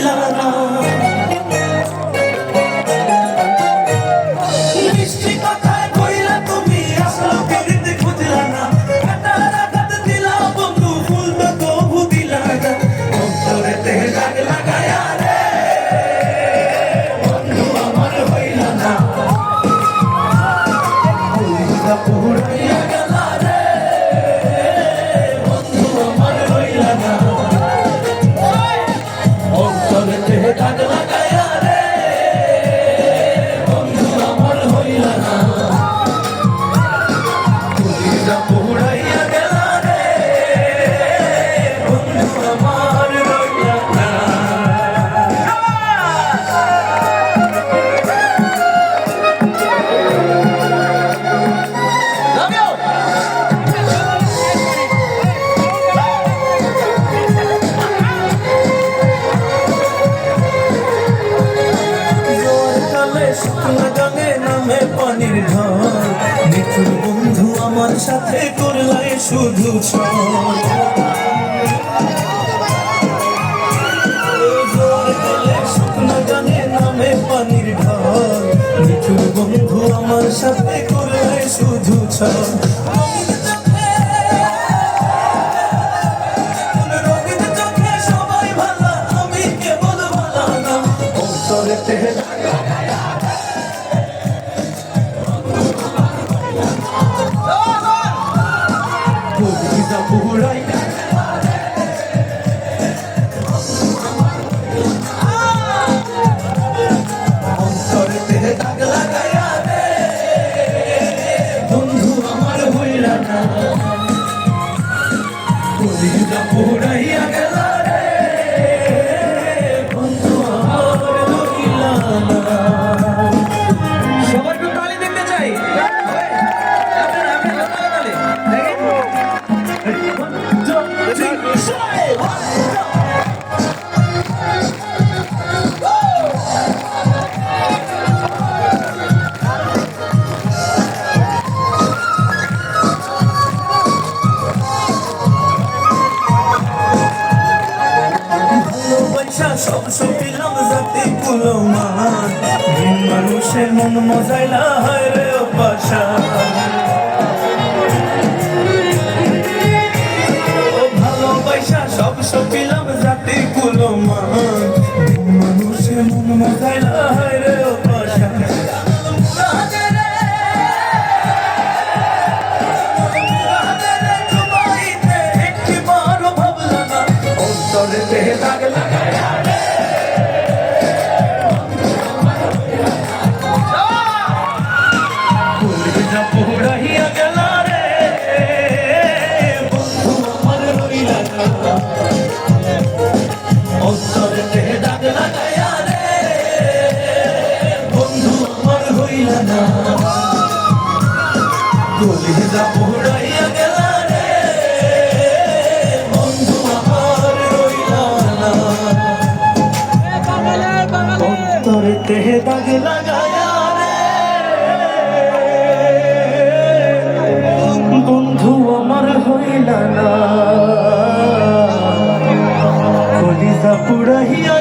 love. জগতে থাকবে জলে শুকনো জলে নামে পানির ঘর মিঠুর বন্ধু আমার সাথে করলাই শুধু পানির ঢল। মিঠুর বন্ধু আমার সাথে শুধু হইলা না সব মানুষের মন মজাইলা হয় রে অপাশা। অন্তরে দেহে দাগ লাগায় কলিজা পোড়াইয়া গেল রে বন্ধু আমার রইলা রে বন্ধু আমার হইলা না দেহে দাগ লাগায়া বন্ধু আমার হইলা না। কলিজা পুড়াইয়া